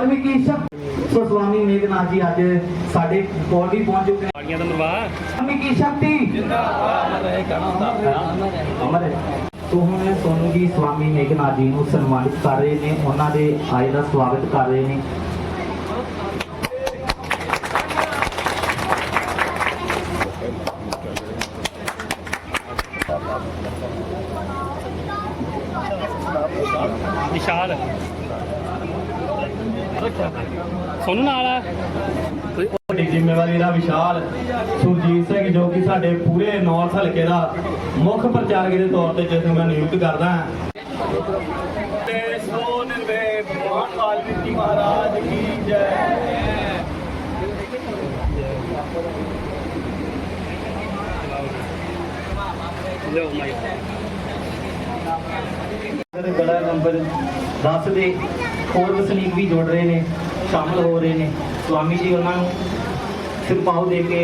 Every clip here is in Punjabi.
ਕੀ ਸ਼ਕਤੀ ਸੋ ਸਵਾਮੀ ਮੇਘਨਾਥ ਜੀ ਅੱਜ ਸਾਡੇ ਕੋਲ ਵੀ ਪਹੁੰਚ ਚੁੱਕੇ ਨੇ। ਪਾਣੀਆਂ ਦਾ ਮਰਵਾ ਸਵਾਮੀ ਕੀ ਸ਼ਕਤੀ? ਜਿੰਦਾਬਾਦ। ਰਹੇ ਕਹਣਾ ਅਮਰ ਹੈ ਸੋ ਹੁਣ ਸੋਨੂ ਜੀ ਸਵਾਮੀ ਮੇਘਨਾਥ ਜੀ ਨੂੰ ਸਨਮਾਨਿਤ ਕਰ ਰਹੇ ਨੇ। ਉਹਨਾਂ ਦੇ ਆਏ ਦਾ ਸਵਾਗਤ ਕਰ ਰਹੇ ਨੇ। ਵਿਸ਼ਾਲ। ਸੋਨੂੰ ਨਾਲ ਆ। ਵੱਡੀ ਜ਼ਿੰਮੇਵਾਰੀ ਦਾ ਵਿਸ਼ਾਲ ਸੁਰਜੀਤ ਸਿੰਘ ਜੋ ਕਿ ਸਾਡੇ ਪੂਰੇ ਨੌਰਥ ਹਲਕੇ ਦਾ ਮੁੱਖ ਪ੍ਰਚਾਰਕ ਦੇ ਤੌਰ ਤੇ ਜਿਸ ਨੂੰ ਮੈਂ ਨਿਯੁਕਤ ਕਰਦਾ ਹਾਂ। ਤੇ ਸੋ ਨਿਰਵੇ ਭਗਵਾਨ ਵਾਲਮੀਕੀ ਮਹਾਰਾਜ ਕੀ ਜੈ। ਲਓ ਮਾਈ। ਦੇ ਗਲਾ ਨੰਬਰ 10 ਦੇ। ਹੋਰ ਵਸਨੀਕ ਵੀ ਜੁੜ ਰਹੇ ਨੇ ਸ਼ਾਮਲ ਹੋ ਰਹੇ ਨੇ। ਸਵਾਮੀ ਜੀ ਉਹਨਾਂ ਨੂੰ ਸਿਰਪਾਉ ਦੇ ਕੇ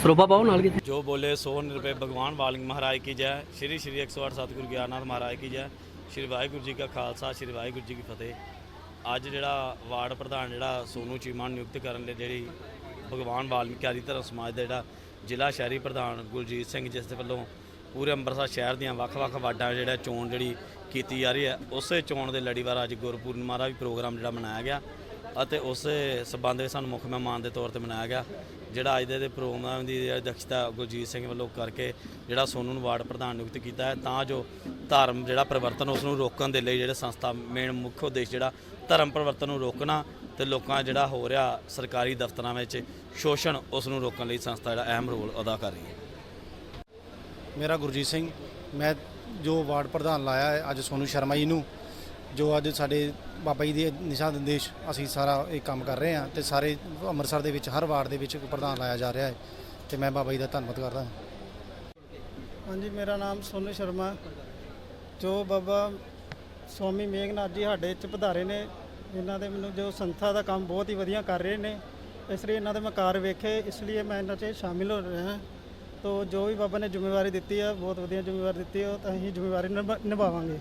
ਸਰੋਪਾ ਪਾਓ ਨਾਲ ਕਿਤੇ ਜੋ ਬੋਲੇ ਸੋ ਨਿਰਭੈ ਭਗਵਾਨ ਵਾਲਿੰਗ ਮਹਾਰਾਜ ਕੀ ਜੈ। ਸ਼੍ਰੀ ਸ਼੍ਰੀ 108 ਸਤਿਗੁਰੂ ਗਿਆਨਨਾਥ ਮਹਾਰਾਜ ਕੀ ਜੈ। ਸ਼੍ਰੀ ਵਾਹਿਗੁਰੂ ਜੀ ਕਾ ਖਾਲਸਾ ਸ਼੍ਰੀ ਵਾਹਿਗੁਰੂ ਜੀ ਕੀ ਫਤਿਹ। ਅੱਜ ਜਿਹੜਾ ਵਾਰਡ ਪ੍ਰਧਾਨ ਜਿਹੜਾ ਸੋਨੂ ਚੀਮਾ ਨਿਯੁਕਤ ਕਰਨ ਲਈ ਜਿਹੜੀ ਭਗਵਾਨ ਵਾਲਮੀਕੀ ਆਦੀ ਧਰਮ ਸਮਾਜ ਦਾ ਜਿਹੜਾ ਜ਼ਿਲ੍ਹਾ ਸ਼ਹਿਰੀ ਪ੍ਰਧਾਨ ਗੁਰਜੀਤ ਸਿੰਘ ਜਿਸ ਦੇ ਵੱਲੋਂ ਪੂਰੇ ਅੰਮ੍ਰਿਤਸਰ ਸ਼ਹਿਰ ਦੀਆਂ ਵੱਖ-ਵੱਖ ਵਾਰਡਾਂ ਜਿਹੜਾ ਚੋਣ ਜਿਹੜੀ ਕੀਤੀ ਜਾ ਰਹੀ ਹੈ, ਉਸੇ ਚੋਣ ਦੇ ਲੜੀਵਾਰ ਅੱਜ ਗੁਰਪੂਰਨਿਮਾ ਦਾ ਵੀ ਪ੍ਰੋਗਰਾਮ ਜਿਹੜਾ ਮਨਾਇਆ ਗਿਆ ਅਤੇ ਉਸੇ ਸਬੰਧ ਵਿੱਚ ਸਾਨੂੰ ਮੁੱਖ ਮਹਿਮਾਨ ਦੇ ਤੌਰ ਤੇ ਮਨਾਇਆ ਗਿਆ, ਜਿਹੜਾ ਅੱਜ ਦੇ ਪ੍ਰੋਗਰਾਮ ਦੀ ਜਿਹੜੀ ਅਧਿਕਸ਼ਤਾ ਗੁਰਜੀਤ ਸਿੰਘ ਵੱਲੋਂ ਕਰਕੇ ਜਿਹੜਾ ਸੋਨੂ ਨੂੰ ਵਾਰਡ ਪ੍ਰਧਾਨ ਨਿਯੁਕਤ ਕੀਤਾ ਹੈ, ਤਾਂ ਜੋ ਧਰਮ ਜਿਹੜਾ ਪਰਿਵਰਤਨ ਉਸ ਨੂੰ ਰੋਕਣ ਦੇ ਲਈ ਜਿਹੜੇ ਸੰਸਥਾ ਮੇਨ ਮੁੱਖ ਉਦੇਸ਼ ਜਿਹੜਾ ਧਰਮ ਪਰਿਵਰਤਨ ਨੂੰ ਰੋਕਣਾ ਤੇ ਲੋਕਾਂ ਜਿਹੜਾ ਹੋ ਰਿਹਾ ਸਰਕਾਰੀ ਦਫ਼ਤਰਾਂ ਵਿੱਚ ਸ਼ੋਸ਼ਣ ਉਸ ਨੂੰ ਰੋਕਣ ਲਈ ਸੰਸਥਾ ਜਿਹੜਾ ਅਹਿਮ ਰੋਲ ਅਦਾ ਕਰ ਰਹੀ ਹੈ। ਮੇਰਾ ਗੁਰਜੀਤ ਸਿੰਘ, ਮੈਂ ਜੋ ਵਾਰਡ ਪ੍ਰਧਾਨ ਲਾਇਆ ਹੈ, ਅੱਜ ਸੋਨੂ ਸ਼ਰਮਾ ਜੀ ਨੂੰ, ਜੋ ਅੱਜ ਸਾਡੇ ਬਾਬਾ ਜੀ ਦੇ ਨਿਸ਼ਾ ਦਿੰਦੇਸ਼ ਅਸੀਂ ਸਾਰਾ ਇਹ ਕੰਮ ਕਰ ਰਹੇ ਹਾਂ ਤੇ ਸਾਰੇ ਅੰਮ੍ਰਿਤਸਰ ਦੇ ਵਿੱਚ, ਹਰ ਵਾਰਡ ਦੇ ਵਿੱਚ ਇੱਕ ਪ੍ਰਧਾਨ ਲਾਇਆ ਜਾ ਰਿਹਾ ਹੈ ਤੇ ਮੈਂ ਬਾਬਾ ਜੀ ਦਾ ਧੰਨਵਾਦ ਕਰਦਾ ਹਾਂ। ਹਾਂਜੀ, ਮੇਰਾ ਨਾਮ ਸੋਨੂ ਸ਼ਰਮਾ। ਜੋ ਬਾਬਾ ਸਵਾਮੀ ਮੇਘਨਾਥ ਜੀ ਸਾਡੇ ਚ ਪਧਾਰੇ ਨੇ ਇਹਨਾਂ ਦੇ ਮੈਨੂੰ ਜੋ ਸੰਸਥਾ ਦਾ ਕੰਮ ਬਹੁਤ ਹੀ ਵਧੀਆ ਕਰ ਰਹੇ ਨੇ, ਇਸ ਲਈ ਇਹਨਾਂ ਦੇ ਮੈਂ ਕਾਰ ਵੇਖੇ, ਇਸ ਲਈ ਮੈਂ ਇਹਨਾਂ 'ਚ ਸ਼ਾਮਿਲ ਹੋ ਰਿਹਾ ਹਾਂ। ਤੋ ਜੋ ਵੀ ਬਾਬਾ ਨੇ ਜ਼ਿੰਮੇਵਾਰੀ ਦਿੱਤੀ ਆ, ਬਹੁਤ ਵਧੀਆ ਜ਼ਿੰਮੇਵਾਰੀ ਦਿੱਤੀ ਹੈ ਉਹ ਤਾਂ ਅਸੀਂ ਜ਼ਿੰਮੇਵਾਰੀ ਨਿਭਾ- ਨਿਭਾਵਾਂਗੇ।